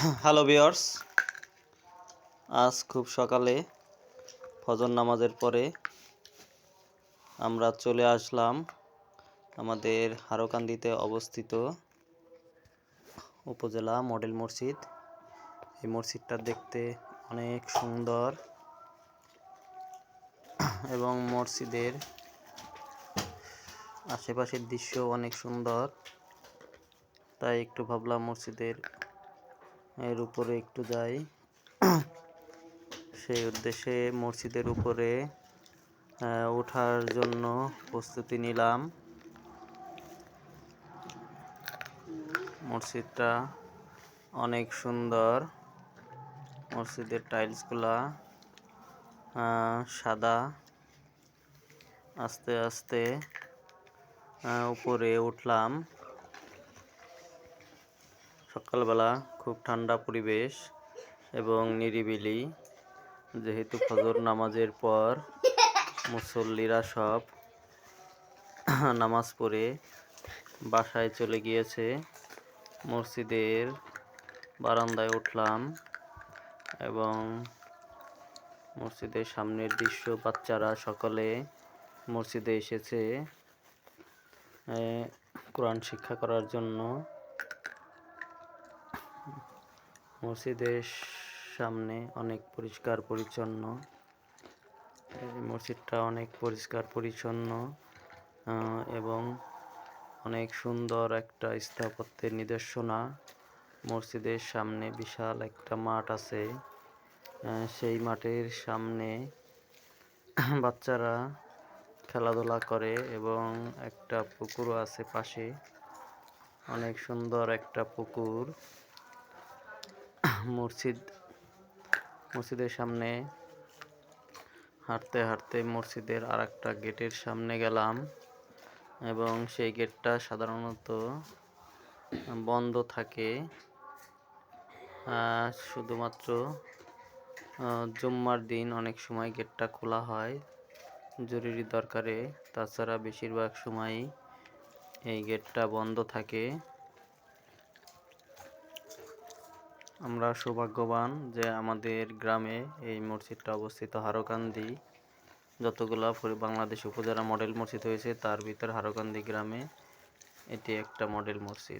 Hello বিয়ার্স আজ খুব সকালে ফজর নামাজের পরে আমরা চলে আসলাম আমাদের হারোকান্দিতে অবস্থিত উপজেলা মডেল মসজিদ। এই মসজিদটা দেখতে অনেক সুন্দর এবং মসজিদের আশেপাশের দৃশ্য অনেক সুন্দর। তাই একটু ভাবলাম মসজিদের এর উপরে একটু যাই। সেই উদ্দেশ্যে মসজিদের উপরে ওঠার জন্য প্রস্তুতি নিলাম। মসজিদটা অনেক সুন্দর। মসজিদের টাইলসগুলা সাদা। আস্তে আস্তে উপরে উঠলাম। সকালবেলা খুব ঠান্ডা পরিবেশ এবং নিরিবিলি, যেহেতু ফজর নামাজের পর মুসল্লিরা সব নামাজ পড়ে বাসায় চলে গিয়েছে। মসজিদের বারান্দায় উঠলাম এবং মসজিদের সামনের দৃশ্য, বাচ্চারা সকলে মসজিদে এসেছে কোরআন শিক্ষা করার জন্য। মসজিদের সামনে অনেক পরিষ্কার পরিচ্ছন্ন। মসজিদটা অনেক পরিষ্কার পরিচ্ছন্ন এবং অনেক সুন্দর একটা স্থাপত্যের নিদর্শনা। মসজিদের সামনে বিশাল একটা মাঠ আছে সেই মাঠের সামনে বাচ্চারা খেলাধুলা করে এবং একটা পুকুরও আছে পাশে। অনেক সুন্দর একটা পুকুর। মসজিদ মসজিদের সামনে হাঁটতে হাঁটতে মসজিদের আর একটা গেটের সামনে গেলাম এবং সেই গেটটা সাধারণত বন্ধ থাকে। শুধুমাত্র জুম্মার দিন অনেক সময় গেটটা খোলা হয় জরুরি দরকারে। তাছাড়া বেশিরভাগ সময়ই এই গেটটা বন্ধ থাকে। আমরা সৌভাগ্যবান যে আমাদের গ্রামে এই মসজিদটা অবস্থিত হারকান্দি। যতগুলা বাংলাদেশ উপজেলা মডেল মসজিদ হয়েছে, তার ভিতর হারকান্দি গ্রামে এটি একটা মডেল মসজিদ।